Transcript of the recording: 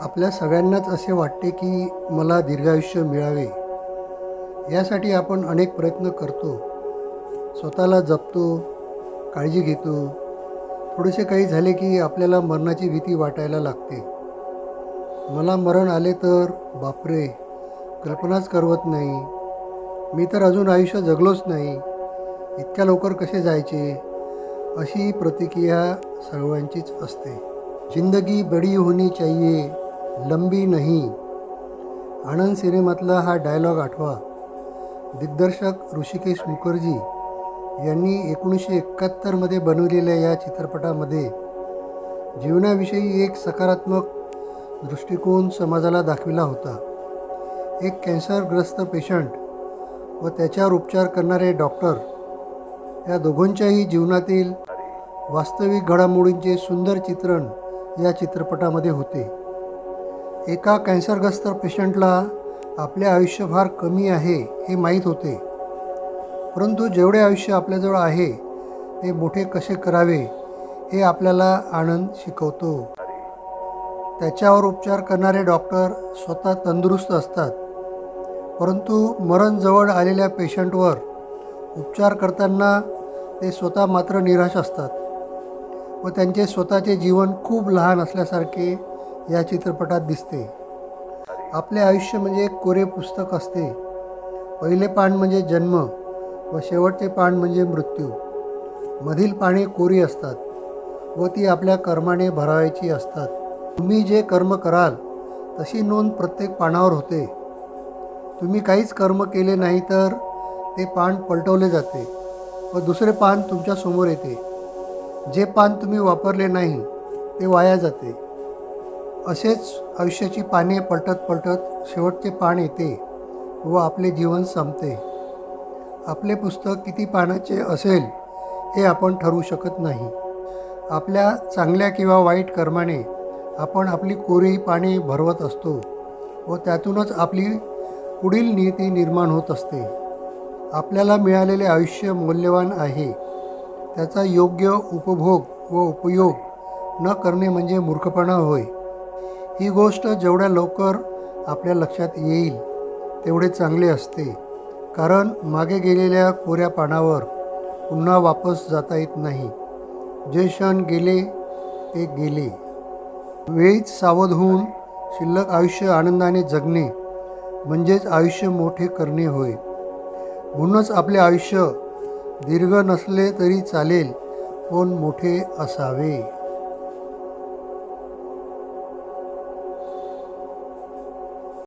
आपल्या सगळ्यांनाच असे वाटते की मला दीर्घायुष्य मिळावे. यासाठी आपण अनेक प्रयत्न करतो. स्वतःला जपतो काळजी घेतो. थोडेसे काही झाले की आपल्याला मरणाची भीती वाटायला लागते. मला मरण आले तर बापरे कल्पनाच करवत नाही. मी तर अजून आयुष्य जगलोच नाही. इतक्या लवकर कसे जायचे? अशी प्रतिक्रिया सर्वांचीच असते. जिंदगी बडी होनी चाहिए. लंबी नाही. आनंद सिनेमातला हा डायलॉग आठवा. दिग्दर्शक ऋषिकेश मुखर्जी यांनी एकोणीसशे एकाहत्तरमध्ये बनवलेल्या या चित्रपटामध्ये जीवनाविषयी एक सकारात्मक दृष्टिकोन समाजाला दाखविला होता. एक कॅन्सरग्रस्त पेशंट व त्याच्यावर उपचार करणारे डॉक्टर या दोघांच्याही जीवनातील वास्तविक घडामोडींचे सुंदर चित्रण या चित्रपटामध्ये होते. एका कॅन्सरग्रस्त पेशंटला आपले आयुष्य फार कमी आहे हे माहीत होते. परंतु जेवढे आयुष्य आपल्याजवळ आहे ते मोठे कसे करावे हे आपल्याला आनंद शिकवतो. त्याच्यावर उपचार करणारे डॉक्टर स्वतः तंदुरुस्त असतात. परंतु मरण जवळ आलेल्या पेशंटवर उपचार करताना ते स्वतः मात्र निराश असतात व त्यांचे स्वतःचे जीवन खूप लहान असल्यासारखे या चित्रपटात दिसते. आपले आयुष्य म्हणजे एक कोरे पुस्तक असते. पहिले पान म्हणजे जन्म व शेवटचे पान म्हणजे मृत्यू. मधील पाने कोरी असतात व ती आपल्या कर्माने भरावायची असतात. तुम्ही जे कर्म कराल तशी नोंद प्रत्येक पानावर होते. तुम्ही काहीच कर्म केले नाही तर ते पान पलटवले जाते व दुसरे पान तुमच्यासमोर येते. जे पान तुम्ही वापरले नाही ते वाया जाते. असेच आयुष्याची पाने पलटत पलटत शेवटचे पान येते व आपले जीवन संपते. आपले पुस्तक किती पानाचे असेल हे आपण ठरवू शकत नाही. आपल्या चांगल्या किंवा वाईट कर्माने आपण आपली कोरी पाने भरवत असतो व त्यातूनच आपली पुढील नीती निर्माण होत असते. आपल्याला मिळालेले आयुष्य मौल्यवान आहे. त्याचा योग्य उपभोग व उपयोग न करणे म्हणजे मूर्खपणा होय. ही गोष्ट जेवढ्या लवकर आपल्या लक्षात येईल तेवढे चांगले असते. कारण मागे गेलेल्या कोऱ्या पानावर पुन्हा वापस जाता येत नाही. जे क्षण गेले ते गेले. वेळीच सावध होऊन शिल्लक आयुष्य आनंदाने जगणे म्हणजेच आयुष्य मोठे करणे होय. म्हणूनच आपले आयुष्य दीर्घ नसले तरी चालेल पण मोठे असावे.